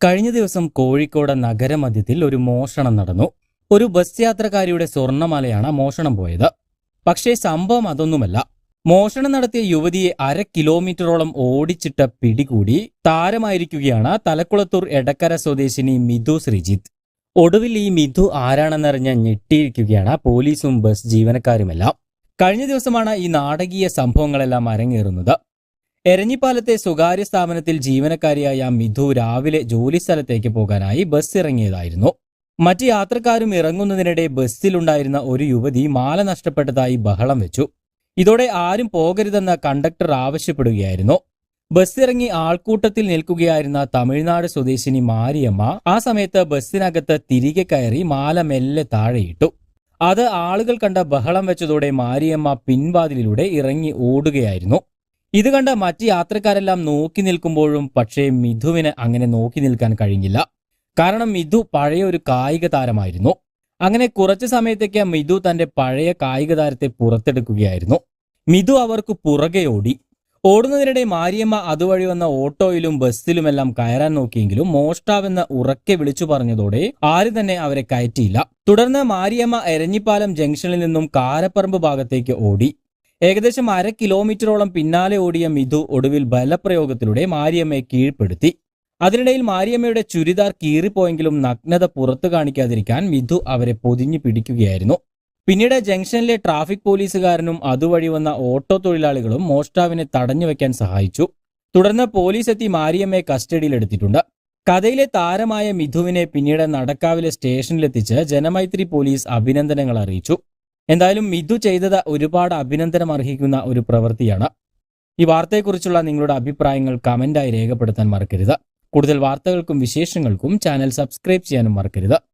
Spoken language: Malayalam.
കഴിഞ്ഞ ദിവസം കോഴിക്കോട് നഗരമധ്യത്തിൽ ഒരു മോഷണം നടന്നു. ഒരു ബസ് യാത്രക്കാരിയുടെ സ്വർണമാലയാണ് മോഷണം പോയത്. പക്ഷേ സംഭവം അതൊന്നുമല്ല. മോഷണം നടത്തിയ യുവതിയെ അര കിലോമീറ്ററോളം ഓടിച്ചിട്ട പിടികൂടി താരമായിരിക്കുകയാണ് തലക്കുളത്തൂർ എടക്കര സ്വദേശിനി മിഥു ശ്രീജിത്ത്. ഒടുവിൽ ഈ മിഥു ആരാണെന്നറിഞ്ഞ ഞെട്ടിയിരിക്കുകയാണ് പോലീസും ബസ് ജീവനക്കാരുമെല്ലാം. കഴിഞ്ഞ ദിവസമാണ് ഈ നാടകീയ സംഭവങ്ങളെല്ലാം അരങ്ങേറുന്നത്. എരഞ്ഞിപ്പാലത്തെ സ്വകാര്യ സ്ഥാപനത്തിൽ ജീവനക്കാരിയായ മിഥു രാവിലെ ജോലി സ്ഥലത്തേക്ക് പോകാനായി ബസ് ഇറങ്ങിയതായിരുന്നു. മറ്റ് യാത്രക്കാരും ഇറങ്ങുന്നതിനിടെ ബസ്സിലുണ്ടായിരുന്ന ഒരു യുവതി മാല നഷ്ടപ്പെട്ടതായി ബഹളം വെച്ചു. ഇതോടെ ആരും പോകരുതെന്ന് കണ്ടക്ടർ ആവശ്യപ്പെടുകയായിരുന്നു. ബസ്സിറങ്ങി ആൾക്കൂട്ടത്തിൽ നിൽക്കുകയായിരുന്ന തമിഴ്നാട് സ്വദേശിനി മാരിയമ്മ ആ സമയത്ത് ബസ്സിനകത്ത് തിരികെ കയറി മാല മെല്ലെ താഴെയിട്ടു. അത് ആളുകൾ കണ്ട ബഹളം വെച്ചതോടെ മാരിയമ്മ പിൻവാതിലിലൂടെ ഇറങ്ങി ഓടുകയായിരുന്നു. ഇത് കണ്ട മറ്റ് യാത്രക്കാരെല്ലാം നോക്കി നിൽക്കുമ്പോഴും പക്ഷേ മിഥുവിന് അങ്ങനെ നോക്കി നിൽക്കാൻ കഴിഞ്ഞില്ല. കാരണം മിഥു പഴയ ഒരു കായിക താരമായിരുന്നു. അങ്ങനെ കുറച്ച് സമയത്തേക്ക് മിഥു തന്റെ പഴയ കായിക താരത്തെ പുറത്തെടുക്കുകയായിരുന്നു. മിഥു അവർക്ക് പുറകെ ഓടി. ഓടുന്നതിനിടെ മാരിയമ്മ അതുവഴി വന്ന ഓട്ടോയിലും ബസ്സിലുമെല്ലാം കയറാൻ നോക്കിയെങ്കിലും മോഷ്ടാവെന്ന് ഉറക്കെ വിളിച്ചു പറഞ്ഞതോടെ ആരും തന്നെ അവരെ കയറ്റിയില്ല. തുടർന്ന് മാരിയമ്മ എരഞ്ഞിപ്പാലം ജംഗ്ഷനിൽ നിന്നും കാരപ്പറമ്പ് ഭാഗത്തേക്ക് ഓടി. ഏകദേശം അര കിലോമീറ്ററോളം പിന്നാലെ ഓടിയ മിഥു ഒടുവിൽ ബലപ്രയോഗത്തിലൂടെ മാരിയമ്മയെ കീഴ്പ്പെടുത്തി. അതിനിടയിൽ മാരിയമ്മയുടെ ചുരിദാർ കീറിപ്പോയെങ്കിലും നഗ്നത പുറത്തു കാണിക്കാതിരിക്കാൻ മിഥു അവരെ പൊതിഞ്ഞു പിടിക്കുകയായിരുന്നു. പിന്നീട് ജംഗ്ഷനിലെ ട്രാഫിക് പോലീസുകാരനും അതുവഴി വന്ന ഓട്ടോ തൊഴിലാളികളും മോഷ്ടാവിനെ തടഞ്ഞു വെക്കാൻ സഹായിച്ചു. തുടർന്ന് പോലീസ് എത്തി മാരിയമ്മയെ കസ്റ്റഡിയിലെടുത്തിട്ടുണ്ട്. കഥയിലെ താരമായ മിഥുവിനെ പിന്നീട് നടക്കാവിലെ സ്റ്റേഷനിലെത്തിച്ച് ജനമൈത്രി പോലീസ് അഭിനന്ദനങ്ങൾ അറിയിച്ചു. എന്തായാലും മിഥു ചെയ്തത് ഒരുപാട് അഭിനന്ദനം അർഹിക്കുന്ന ഒരു പ്രവൃത്തിയാണ്. ഈ വാർത്തയെക്കുറിച്ചുള്ള നിങ്ങളുടെ അഭിപ്രായങ്ങൾ കമന്റായി രേഖപ്പെടുത്താൻ മറക്കരുത്. കൂടുതൽ വാർത്തകൾക്കും വിശേഷങ്ങൾക്കും ചാനൽ സബ്സ്ക്രൈബ് ചെയ്യാനും മറക്കരുത്.